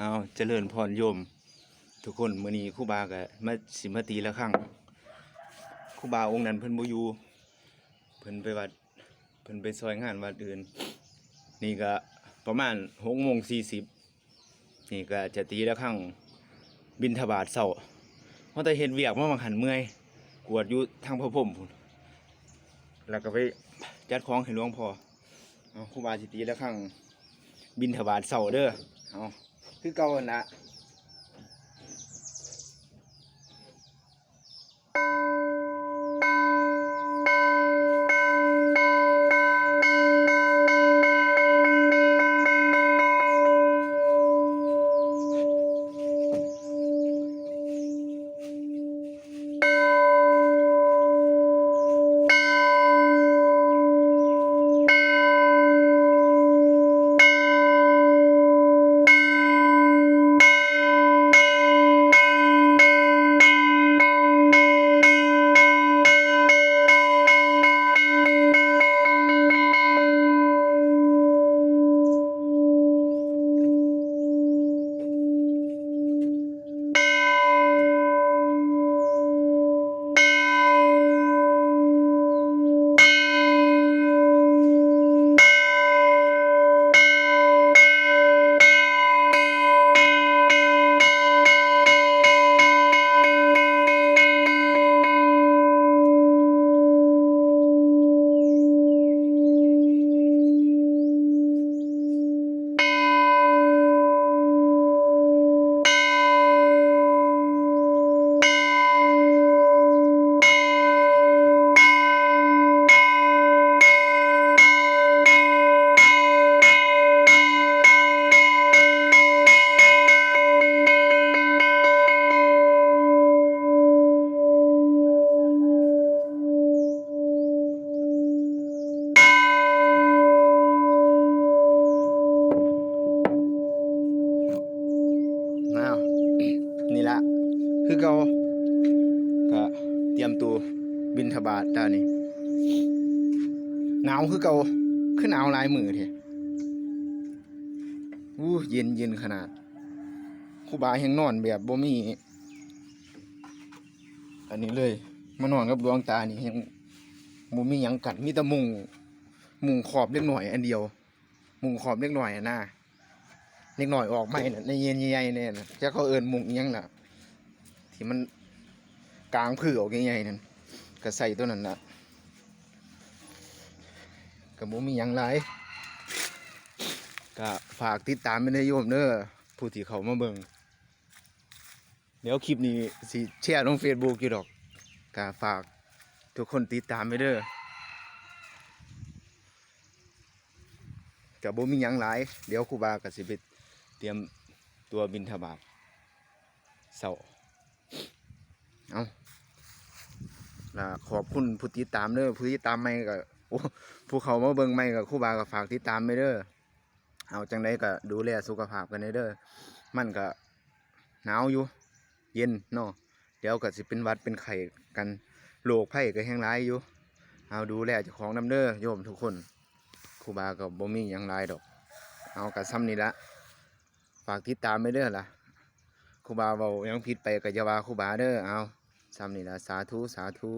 เอาเจริญพรโยม ทุกคนมื้อนี้ครูบาก็มาสิมาตีละครั้งครูบาองค์นั้นเพิ่นบ่อยู่เพิ่นไปวัดเพิ่นไปซอยงานวัดอื่น นี่ก็ประมาณ6:40นี่ก็จะตีละครั้งบิณฑบาตเช้าเพราะแต่เฮ็ดเวียกมาบางหันเมื่อยกวดอยู่ทางพระพรมพุ่นแล้วก็ไปจัดของให้หลวงพ่อเอาครูบาสิตีละครั้งบิณฑบาตเช้าเด้อเอา คือเก่าหั่นละ คือเก่าก็เตรียมตัวบินทบาทตานี่หนาวคือเก่าขึ้นหนาวลายมือเถอะอู้เย็นเย็นขนาดคูบาแห่งนอนแบบบ่มี อันนี้เลย มานอนกับดวงตานี่ยังบ่มียังกัดมีแต่มุงมุงขอบเล็กหน่อย อันเดียว มุงขอบเล็กหน่อยอะนะเล็กหน่อยออกไม่น่ะในเย็นใหญ่เนี่ยนะจะเขาเอินมุงยังน่ะ ที่มันกลางผือออกใหญ่ๆนั่นก็ใส่ตัวนั้นนะก็บ่มีหยังหลายก็ฝากติดตามไปในโยมเด้อผู้ที่เขามาเบิ่งเดี๋ยวคลิปนี้สิแชร์ลง Facebook อยู่ดอกก็ฝากทุกคนติดตามไปเด้อก็บ่มีหยังหลายเดี๋ยวครูบาก็สิไปเตรียมตัวบินทบาทเสา เอาล่ะขอบคุณผู้ติดตามเด้อผู้ติดตามใหม่ก็โอ้ผู้เขามาเบิ่งใหม่ก็ครูบาก็ฝากติดตามไปเด้อเอาจังไดก็ดูแลสุขภาพกันเด้อมันก็หนาวอยู่ เย็นเนาะเดี๋ยวก็สิเป็นวัดเป็นไข้กันโรคไข้ก็แห้งร้ายอยู่ เอาดูแลเจ้าของน้ำเด้อโยมทุกคนครูบาก็บ่มีหยังหลายดอก เอากะซ้ำนี่ละฝากติดตามไปเด้อล่ะ ครูบาเว้าหยังผิดไปก็อย่าว่าครูบาเด้อเอาซ้ำนี่ละสาธุสาธุ